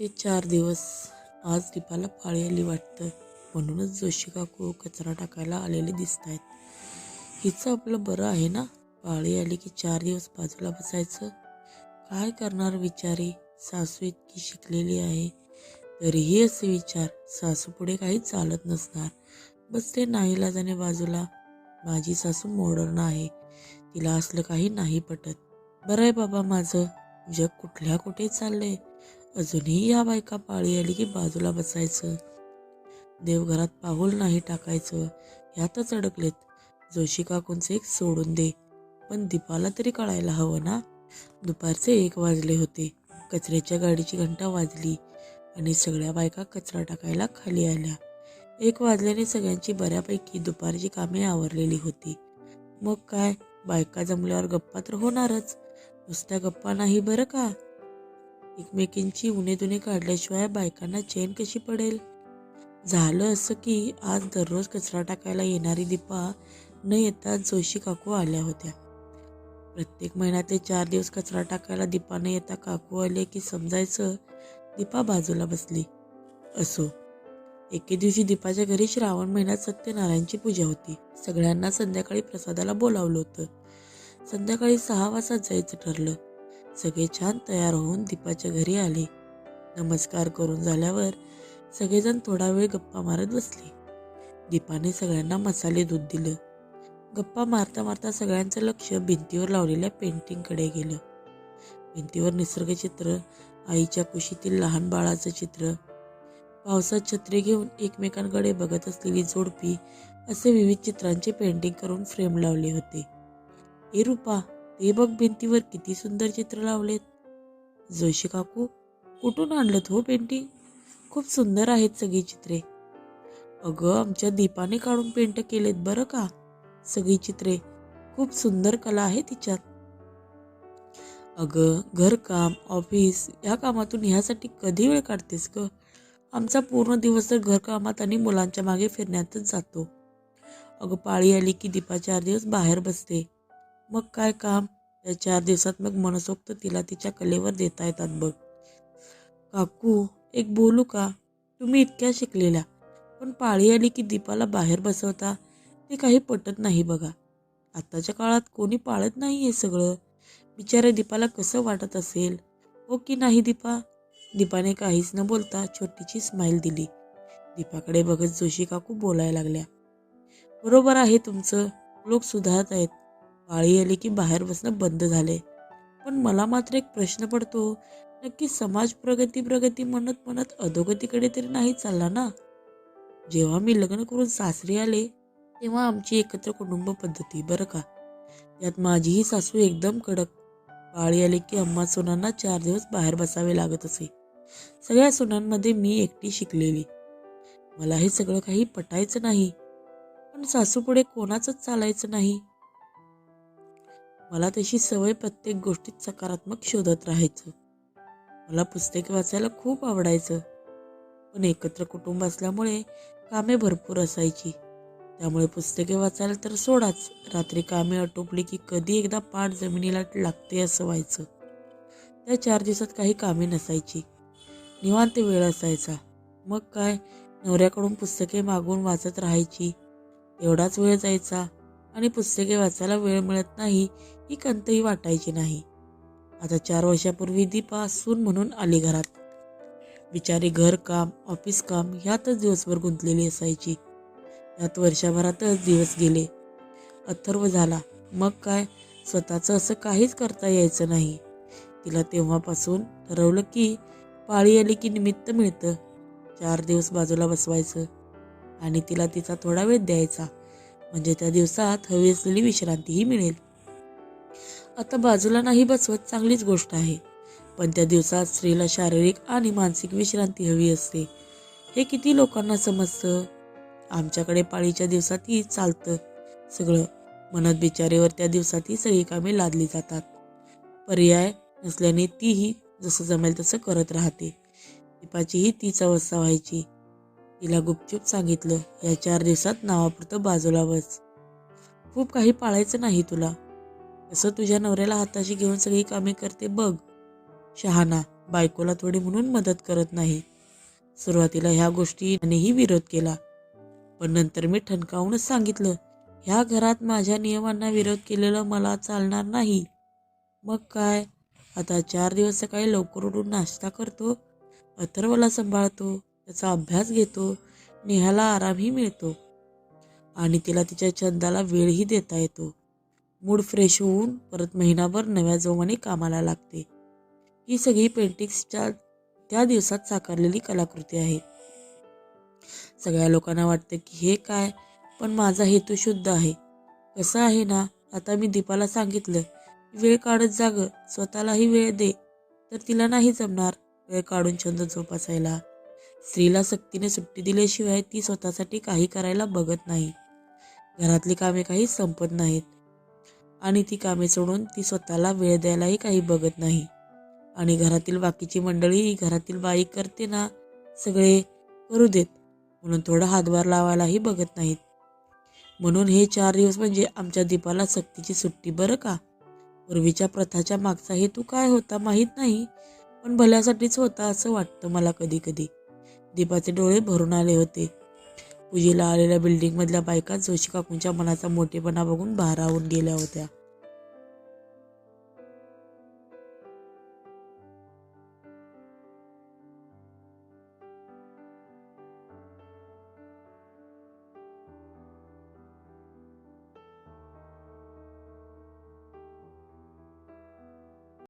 ते चार दिवस आज दीपाला पाळी आली वाटतं. म्हणूनच जोशी काकू कचरा टाकायला आलेले दिसत आहेत हिचं आपलं बरं आहे ना? पाळी आली की चार दिवस बाजूला बसायचं? काय करणार विचारी? सासू इतकी शिकलेली आहे. तरीही असे विचार. सासू पुढे काही चालत नसणार. बस ते जाणे बाजूला. माझी सासू मॉडर्न आहे. तिला असलं काही नाही पटत. बरं आहे बाबा माझं. जग कुठल्या कुठे चाललंय? अजूनही या बायका पाळी आली की बाजूला बसायचं. देवघरात पाऊल नाही टाकायचं. ह्यातच अडकलेत. जोशी काकूंचे एक सोडून दे. पण दीपाला तरी कळायला हवं ना? दुपारचे एक वाजले होते. कचऱ्याच्या गाडीची घंटा वाजली आणि सगळ्या बायका कचरा टाकायला खाली आल्या. एक वाजल्याने सगळ्यांची बऱ्यापैकी दुपारची कामे आवरलेली होती. मग काय? बायका जमल्यावर गप्पा तर होणारच. नुसत्या गप्पा नाही बरं का? एकमेकींची उणे दुणे काढल्याशिवाय बायकांना चैन कशी पडेल? झालं असं की आज दररोज कचरा टाकायला येणारी दीपा न येता जोशी काकू आल्या होत्या. प्रत्येक महिन्यातले चार दिवस कचरा टाकायला दीपा न येता काकू आले की समजायचं दीपा बाजूला बसली. असो एके दिवशी दीपाच्या घरी श्रावण महिन्यात सत्यनारायणची पूजा होती. सगळ्यांना संध्याकाळी प्रसादाला बोलावलं होतं. संध्याकाळी सहा वाजता जायचं ठरलं. सगळे छान तयार होऊन दीपाच्या घरी आले. नमस्कार करून झाल्यावर सगळेजण थोडा वेळ गप्पा मारत बसले. दीपाने सगळ्यांना मसाले दूध दिलं. गप्पा मारता मारता सगळ्यांचं लक्ष भिंतीवर लावलेल्या पेंटिंगकडे गेलं. भिंतीवर निसर्गचित्र आईच्या कुशीतील लहान बाळाचं चित्र पावसात छत्री घेऊन एकमेकांकडे बघत असलेली जोडपी असे विविध चित्रांचे पेंटिंग करून फ्रेम लावले होते. ए रूपा हे बघ भिंतीवर किती सुंदर चित्र लावलेत. जोशी काकू कुठून आणलं हो पेंटिंग खूप सुंदर आहेत सगळी चित्रे. अगं आमच्या दीपाने काढून पेंट केलेत बरं का? सगळी चित्रे. खूप सुंदर कला आहे तिच्यात. अगं घरकाम ऑफिस या कामातून ह्यासाठी कधी वेळ काढतेस ग? आमचा पूर्ण दिवस तर घरकामात आणि मुलांच्या मागे फिरण्यातच जातो. अगं पाळी आली की दीपा चार दिवस बाहेर बसते. मग काय काम? त्या चार दिवसात मग मनसोक्त तिला तिच्या कलेवर देता येतात बघ. काकू एक बोलू का? तुम्ही इतक्या शिकलेल्या. पण पाळी आली की दीपाला बाहेर बसवता ते काही पटत नाही बघा. आत्ताच्या काळात कोणी पाळत नाही हे सगळं. बिचारे दीपाला कसं वाटत असेल? हो की नाही दीपा? दीपाने काहीच न बोलता छोटीची स्माईल दिली. दीपाकडे बघत जोशी काकू बोलायला लागल्या. बरोबर आहे तुमचं. लोक सुधारत आहेत. काळी आली की बाहेर बसणं बंद झाले. पण मला मात्र एक प्रश्न पडतो नक्की समाज प्रगती प्रगती म्हणत म्हणत अधोगतीकडे तरी नाही चालला ना? जेव्हा मी लग्न करून सासरी आले तेव्हा आमची एकत्र कुटुंब पद्धती बरं का? यात माझीही सासू एकदम कडक. काळी आली की अम्मा सोनांना चार दिवस बाहेर बसावे लागत असे. सगळ्या सुनांमध्ये मी एकटी शिकलेली. मला हे सगळं काही पटायचं नाही. पण सासूपुढे कोणाचंच चालायचं नाही. मला तशी सवय प्रत्येक गोष्टीत सकारात्मक शोधत राहायचं. मला पुस्तके वाचायला खूप आवडायचं. पण एकत्र कुटुंब असल्यामुळे कामे भरपूर असायची. त्यामुळे पुस्तके वाचायला तर सोडाच. रात्री कामे आटोपली की कधी एकदा पाठ जमिनीला लागते असं व्हायचं. त्या चार दिवसात काही कामे नसायची. निवांत वेळ असायचा. मग काय? नवऱ्याकडून पुस्तके मागून वाचत राहायची. एवढाच वेळ जायचा. आणि पुस्तके वाचायला वेळ मिळत नाही ही कंतही वाटायची नाही. आता चार वर्षापूर्वी दीपा सून म्हणून आली घरात. बिचारी घर काम ऑफिस काम ह्यातच दिवसभर गुंतलेली असायची. यात वर्षभरातच दिवस गेले. अथर्व झाला. मग काय? स्वतःचं असं काहीच करता यायचं नाही. तिला तेव्हापासून ठरवलं की पाळी आली की निमित्त मिळतं. चार दिवस बाजूला बसवायचं आणि तिला तिचा थोडा वेळ द्यायचा. म्हणजे त्या दिवसात हवी असलेली विश्रांतीही मिळेल. आता बाजूला नाही बसवत चांगलीच गोष्ट आहे. पण त्या दिवसात स्त्रीला शारीरिक आणि मानसिक विश्रांती हवी असते. हे किती लोकांना समजतं? आमच्याकडे पाळीच्या दिवसातही चालतं. सगळं मनात बिचारेवर त्या दिवसातही सगळी कामे लादली जातात. पर्याय नसल्याने तीही जसं जमेल तसं करत राहते. दीपाचीही तीच अवस्था व्हायची. तिला गुपचूप सांगितलं या चार दिवसात नावापुरतं बाजूला बस खूप काही पाळायचं नाही तुला. असं तुझ्या नवऱ्याला हाताशी घेऊन सगळी कामे करते बघ. शहाणा बायकोला थोडी म्हणून मदत करत नाही. सुरुवातीला ह्या गोष्टीनेही विरोध केला. पण नंतर मी ठणकावूनच सांगितलं ह्या घरात माझ्या नियमांना विरोध केलेला मला चालणार नाही. मग काय? आता चार दिवस सकाळी लवकर उठून नाश्ता करतो अथर्वला सांभाळतो त्याचा अभ्यास घेतो नेहाला आरामही मिळतो आणि तिला तिच्या छंदाला वेळही देता येतो. मूड फ्रेश होऊन परत महिनाभर नव्या जोमाने कामाला लागते. ही सगळी पेंटिंग्सच्या त्या दिवसात साकारलेली कलाकृती आहे. सगळ्या लोकांना वाटतं की हे काय पण माझा हेतू शुद्ध आहे. कसं आहे ना आता मी दीपाला सांगितलं वेळ काढत जाग स्वतःलाही वेळ दे. तर तिला नाही जमणार वेळ काढून छंद जोपासायला. स्त्रीला सक्तीने सुट्टी दिल्याशिवाय ती स्वतःसाठी काही करायला बघत नाही. घरातली कामे काही संपत नाहीत. आणि ती कामे सोडून ती स्वतःला वेळ द्यायलाही काही बघत नाही. आणि घरातील बाकीची मंडळी घरातील बाई करते ना सगळे करू देत. म्हणून थोडा हातभार लावायलाही बघत नाहीत. म्हणून हे चार दिवस म्हणजे आमच्या दीपाला सक्तीची सुट्टी बरं का? पूर्वीच्या प्रथाच्या मागचा हेतू काय होता माहीत नाही पण भल्यासाठीच होता असं वाटतं मला कधी कधी दीपाचे डोळे भरून आले होते. पूजेला आलेल्या बिल्डिंगमधल्या बायका जोशी काकूंच्या मनाचा मोठेपणा बघून भारावून गेल्या होत्या.